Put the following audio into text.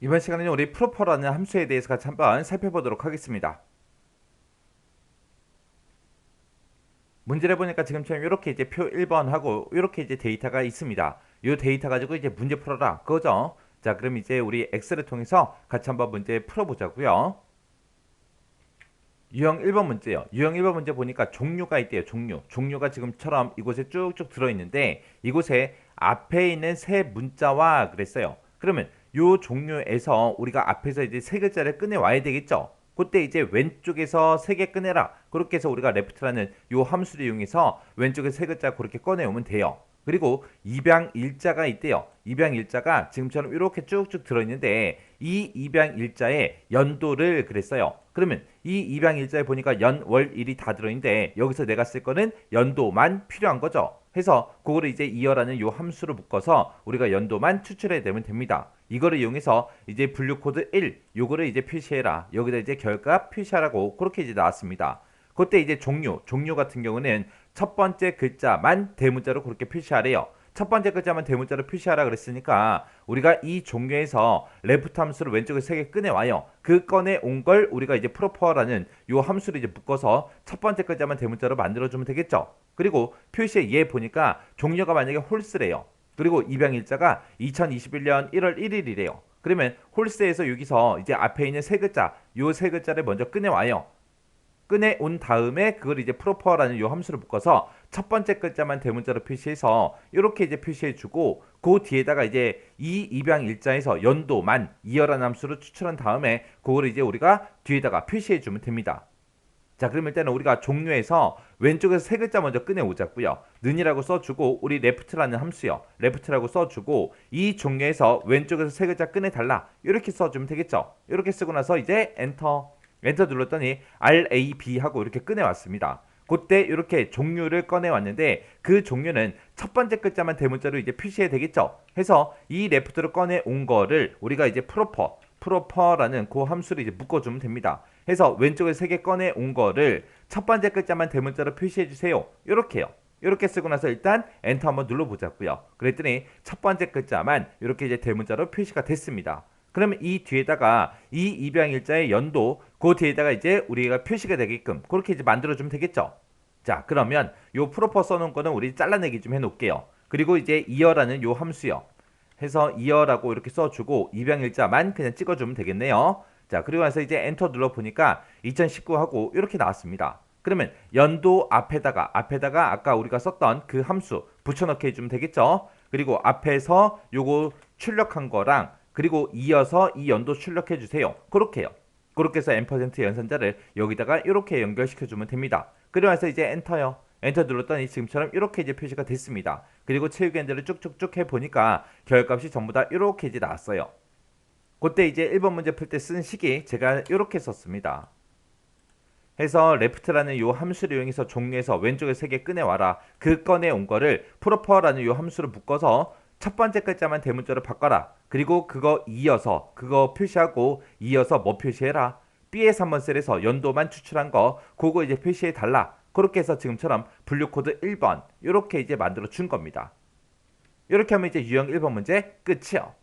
이번 시간에는 우리 프로퍼라는 함수에 대해서 같이 한번 살펴보도록 하겠습니다. 문제를 보니까 지금처럼 이렇게 이제 표 1번하고 이렇게 이제 데이터가 있습니다. 이 데이터 가지고 이제 문제 풀어라 그거죠. 자 그럼 이제 우리 엑셀을 통해서 같이 한번 문제 풀어보자고요. 유형 1번 문제요. 유형 1번 문제 보니까 종류가 있대요. 종류. 종류가 지금처럼 이곳에 쭉쭉 들어있는데 이곳에 앞에 있는 세 문자와 그랬어요. 그러면 요 종류에서 우리가 앞에서 이제 세 글자를 꺼내 와야 되겠죠. 그때 이제 왼쪽에서 세 개 꺼내라. 그렇게 해서 우리가 레프트라는 요 함수를 이용해서 왼쪽에 세 글자 그렇게 꺼내 오면 돼요. 그리고 입양 일자가 있대요. 입양 일자가 지금처럼 이렇게 쭉쭉 들어있는데 이 입양 일자의 연도를 그랬어요. 그러면 이 입양 일자에 보니까 연, 월, 일이 다 들어있는데 여기서 내가 쓸 거는 연도만 필요한 거죠. 해서 그거를 이제 이어라는 요 함수로 묶어서 우리가 연도만 추출해 내면 됩니다. 이거를 이용해서 이제 분류 코드 1 요거를 이제 표시해라. 여기다 이제 결과 표시하라고 그렇게 이제 나왔습니다. 그때 이제 종류, 종류 같은 경우는 첫 번째 글자만 대문자로 그렇게 표시하래요. 첫 번째 글자만 대문자로 표시하라 그랬으니까 우리가 이 종류에서 레프트 함수를 왼쪽에 세 개 꺼내 와요. 그 꺼내 온 걸 우리가 이제 프로퍼라는 요 함수를 이제 묶어서 첫 번째 글자만 대문자로 만들어 주면 되겠죠. 그리고 표시에 얘 보니까 종류가 만약에 홀스래요. 그리고 입양 일자가 2021년 1월 1일이래요. 그러면 홀스에서 여기서 이제 앞에 있는 세 글자, 요 세 글자를 먼저 꺼내 와요. 꺼내 온 다음에 그걸 이제 프로퍼라는 요 함수를 묶어서 첫 번째 글자만 대문자로 표시해서 이렇게 이제 표시해 주고 그 뒤에다가 이제 이 입양 일자에서 연도만 이어라는 함수를 추출한 다음에 그걸 이제 우리가 뒤에다가 표시해 주면 됩니다. 자, 그러면 일단은 우리가 종류에서 왼쪽에서 세 글자 먼저 꺼내 오자고요. 는이라고 써주고 우리 레프트라는 함수요. 레프트라고 써주고 이 종류에서 왼쪽에서 세 글자 꺼내 달라. 이렇게 써주면 되겠죠. 이렇게 쓰고 나서 이제 엔터 엔터 눌렀더니 RAB 하고 이렇게 꺼내 왔습니다. 그때 이렇게 종류를 꺼내 왔는데 그 종류는 첫 번째 글자만 대문자로 이제 표시해야 되겠죠. 해서 이 레프트로 꺼내 온 거를 우리가 이제 프로퍼 프로퍼라는 그 함수를 이제 묶어주면 됩니다. 해서 왼쪽에 세 개 꺼내 온 거를 첫 번째 글자만 대문자로 표시해 주세요. 이렇게요. 이렇게 쓰고 나서 일단 엔터 한번 눌러보자고요. 그랬더니 첫 번째 글자만 이렇게 이제 대문자로 표시가 됐습니다. 그러면 이 뒤에다가 이 입양 일자의 연도 그 뒤에다가 이제 우리가 표시가 되게끔 그렇게 이제 만들어주면 되겠죠. 자 그러면 요 프로퍼 써놓은 거는 우리 잘라내기 좀 해놓을게요. 그리고 이제 이어라는 요 함수요. 해서 이어라고 이렇게 써주고 입양 일자만 그냥 찍어주면 되겠네요. 자 그리고 나서 이제 엔터 눌러 보니까 2019하고 이렇게 나왔습니다. 그러면 연도 앞에다가 앞에다가 아까 우리가 썼던 그 함수 붙여넣기 해주면 되겠죠. 그리고 앞에서 요거 출력한 거랑 그리고 이어서 이 연도 출력해 주세요. 그렇게요. 그렇게 해서 앰퍼센트 연산자를 여기다가 이렇게 연결시켜 주면 됩니다. 나서 이제 엔터요. 엔터 눌렀더니 지금처럼 이렇게 이제 표시가 됐습니다. 그리고 채우기 엔드를 쭉쭉쭉 해 보니까 결값이 전부 다 이렇게 이제 나왔어요. 그때 이제 1번 문제 풀 때 쓴 식이 제가 이렇게 썼습니다. 해서 레프트라는 요 함수를 이용해서 종류에서 왼쪽에 세개 꺼내 와라. 그 꺼내 온 거를 프로퍼라는 요 함수를 묶어서 첫 번째 글자만 대문자로 바꿔라. 그리고 그거 이어서 그거 표시하고 이어서 뭐 표시해라. B의 3번 셀에서 연도만 추출한 거 그거 이제 표시해 달라. 그렇게 해서 지금처럼 분류 코드 1번 이렇게 이제 만들어 준 겁니다. 이렇게 하면 이제 유형 1번 문제 끝이요.